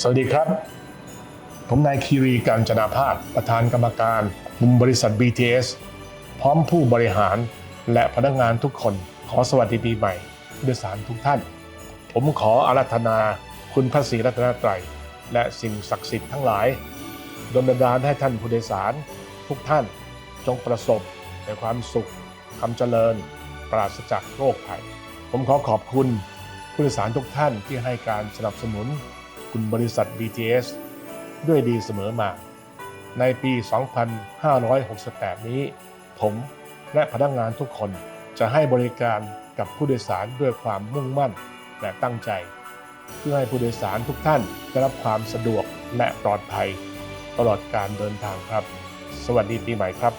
สวัสดีครับ ผมนายคีรีการจนาภาสประธานกรรมการมุมบริษัท BTS พร้อมผู้บริหารและพนักงานทุกคนขอสวัสดีปีใหม่ผู้โดยสารทุกท่าน ผมขออาราธนาคุณพระศรีรัตนตรัย และสิ่งศักดิ์สิทธิ์ทั้งหลายดลบันดาลให้ท่านผู้โดยสารทุกท่านจงประสบแต่ความสุข ความเจริญ ปราศจากโรคภัย ผมขอขอบคุณผู้โดยสารทุกท่านที่ให้การสนับสนุนคุณบริษัท BTS ด้วยดีเสมอมา ในปี 2568 นี้ ผมและพนักงานทุกคนจะให้บริการกับผู้โดยสารด้วยความมุ่งมั่นและตั้งใจ เพื่อให้ผู้โดยสารทุกท่านได้รับความสะดวกและปลอดภัย ตลอดการเดินทางครับ สวัสดีปีใหม่ครับ